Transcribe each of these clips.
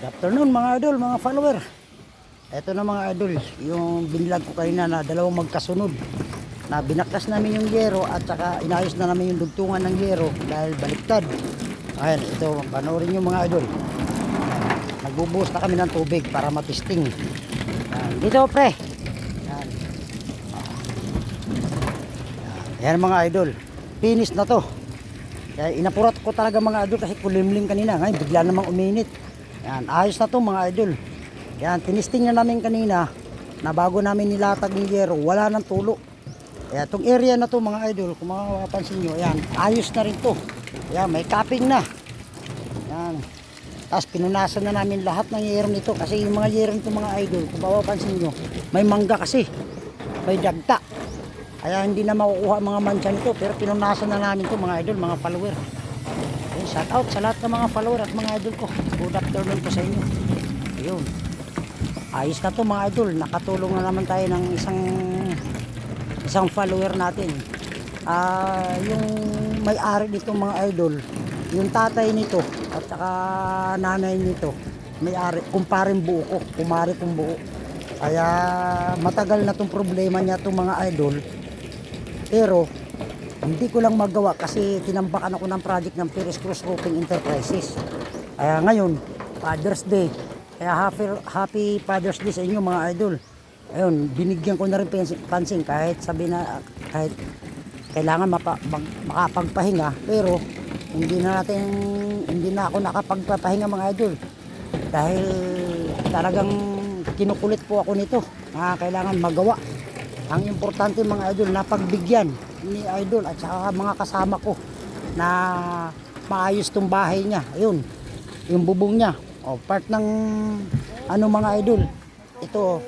Good afternoon mga idol, mga follower. Ito na mga idol, yung binlog ko kanina na dalawang magkasunod. Na binaklas namin yung yero at saka inayos na namin yung dugtungan ng yero dahil baliktad. Ayan, ito, panoorin yung mga idol. Nagbubuhos na kami ng tubig para matisting. Ayan, dito pre. Ayan. Ayan mga idol, finish na to. Kaya inapurat ko talaga mga idol kasi kulimlim kanina. Ngayon bigla namang uminit. Yan, ayos na to mga idol. Yan, tinisting na namin kanina na bago namin nilatag ng yero, wala nang tulo. Kaya itong area na to mga idol, kung mapapansin nyo, yan, ayos na rin to. Yan, may capping na. Yan. Tapos pinunasan na namin lahat ng yero nito kasi yung mga yero nito mga idol, kung mapapansin nyo, may mangga kasi. May dagta. Kaya hindi na makukuha mga mancha nito pero pinunasan na namin to mga idol, mga follower. Shout out sa lahat ng mga follower at mga idol ko. Good afternoon po sa inyo. Ayun. Ayos na to mga idol. Nakatulong na naman tayo ng isang isang follower natin. Ah, yung may-ari nito mga idol, yung tatay nito at saka nanay nito, may-ari, kumparing buo ko, kumari kong buo. Kaya matagal na tong problema niya tong mga idol. Pero hindi ko lang magawa kasi tinambakan ako ng project ng Perez Cruz Roofing Enterprises. Kaya ngayon, Father's Day. Kaya happy, happy Father's Day sa inyo mga idol. Ayun, binigyan ko na rin pansin, kahit sabi na kahit kailangan mapa, mag, makapagpahinga pero hindi na natin hindi na ako nakapagpapahinga mga idol dahil talagang kinukulit po ako nito na kailangan magawa ang importante mga idol na pagbigyan ni idol at saka mga kasama ko na maayos tong bahay niya. Ayun yung bubong niya. O part ng ano mga idol ito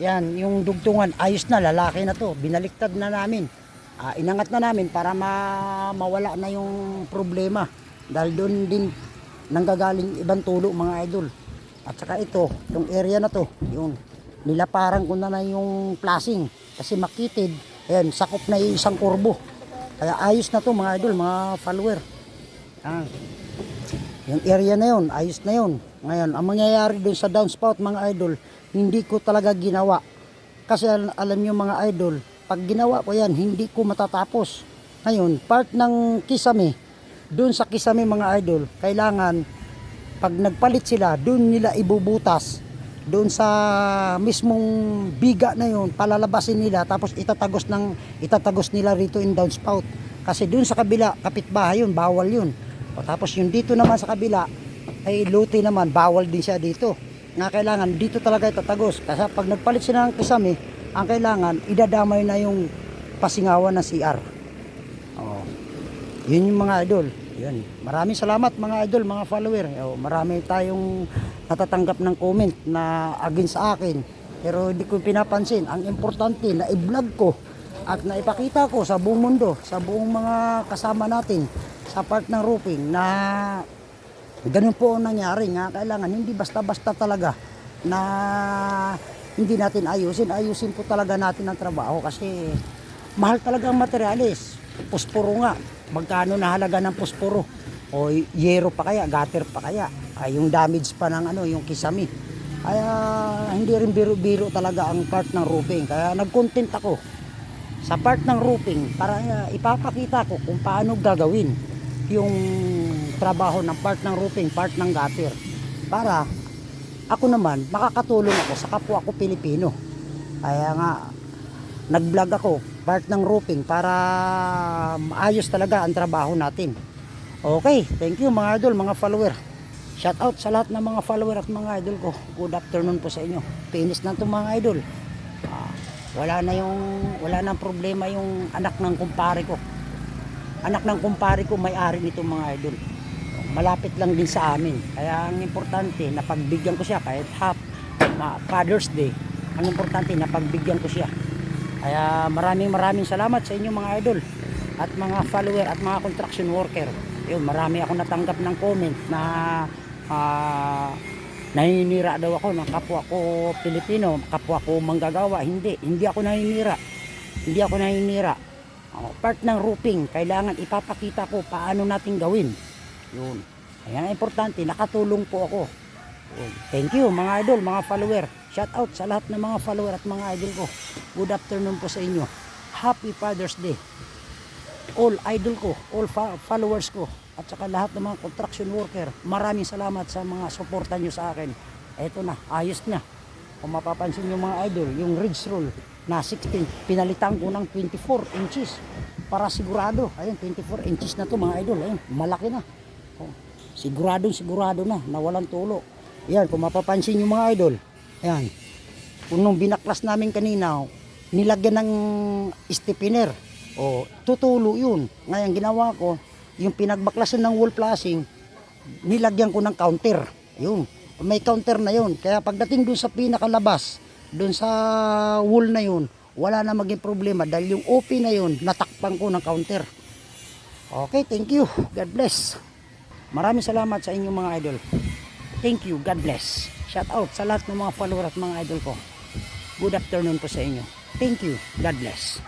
yan yung dugtungan ayos na lalaki na to. Binaliktad na namin. Ah, inangat na namin para ma mawala na yung problema. Dahil doon din nanggagaling ibang tulo mga idol. At saka ito yung area na to yun nilaparan ko na na yung flashing. Kasi makitid ayan sakop na yung isang kurbo. Kaya ayos na to mga idol mga follower. Ah, yung area na yun ayos na yun. Ngayon ang mangyayari doon sa downspout mga idol hindi ko talaga ginawa. Kasi al- alam nyo mga idol pag ginawa ko yan hindi ko matatapos. Ngayon part ng kisame doon sa kisame mga idol kailangan pag nagpalit sila doon nila ibubutas doon sa mismong biga na yun palalabasin nila tapos itatagos ng itatagos nila rito in downspout kasi doon sa kabila kapitbahay yun bawal yun. O tapos yung dito naman sa kabila ay luti naman bawal din siya dito. Nga kailangan dito talaga itatagos. Kasi pag nagpalit sila ng kisame ang kailangan idadamay na yung pasingawan ng CR oh. yun yung mga idol yun. Maraming salamat mga idol, mga follower. O, marami tayong natatanggap ng comment na against sa akin. Pero hindi ko pinapansin. Ang importante na i-vlog ko at na ipakita ko sa buong mundo, sa buong mga kasama natin sa part ng roofing na ganun po ang nangyari nga. Kailangan hindi basta-basta talaga na hindi natin ayusin. Ayusin po talaga natin ang trabaho kasi mahal talaga ang materialis. Puspuro nga. Magkano na halaga ng puspuro? O yero pa kaya, gutter pa kaya? Ay, yung damage pa ng ano, yung kisame. Kaya hindi rin biro-biro talaga ang part ng roofing. Kaya nag-content ako sa part ng roofing para uh, ipapakita ko kung paano gagawin yung trabaho ng part ng roofing, part ng gutter. Para ako naman makakatulong ako sa kapwa ko Pilipino. Kaya nga nag-vlog ako part ng roofing para maayos talaga ang trabaho natin. Okay, thank you mga idol, mga follower. Shout out sa lahat ng mga follower at mga idol ko. Good afternoon po sa inyo. Finish na itong mga idol. Ah, wala na yung wala nang problema yung anak ng kumpare ko. Anak ng kumpare ko may-ari nitong mga idol. Malapit lang din sa amin. Kaya ang importante na pagbigyan ko siya kahit half na Father's Day. Ang importante na pagbigyan ko siya. Kaya maraming maraming salamat sa inyo mga idol at mga follower at mga construction worker. Yun, marami ako natanggap ng comment na ah, naninira daw ako ng kapwa ko Pilipino, kapwa ko manggagawa. Hindi, hindi ako naninira. Hindi ako naninira. Oh, part ng roofing, kailangan ipapakita ko paano natin gawin. Yun. Kaya ang importante, nakatulong po ako Thank you mga idol, mga follower. Shout out sa lahat ng mga follower at mga idol ko. Good afternoon po sa inyo. Happy Father's Day. All idol ko, all followers ko, at saka lahat ng mga construction worker. Maraming salamat sa mga suporta nyo sa akin. Eto na, ayos na. Kung mapapansin nyo mga idol, yung ridge roll na 16, pinalitan ko ng 24 inches para sigurado. Ayun, 24 inches na to mga idol. Ayun, malaki na. Oh, sigurado, sigurado na, na walang tulo. Yan, kung mapapansin nyo mga idol, ayan, kung binaklas namin kanina, nilagyan ng stepiner. O, tutulo yun. Ngayon, ginawa ko, yung pinagbaklasan ng wall flashing, nilagyan ko ng counter. Yun. May counter na yun. Kaya pagdating dun sa pinakalabas, dun sa wall na yun, wala na maging problema dahil yung OP na yun, natakpan ko ng counter. Okay, thank you. God bless. Maraming salamat sa inyong mga idol. Thank you. God bless. Shout out sa lahat ng mga follower at mga idol ko. Good afternoon po sa inyo. Thank you. God bless.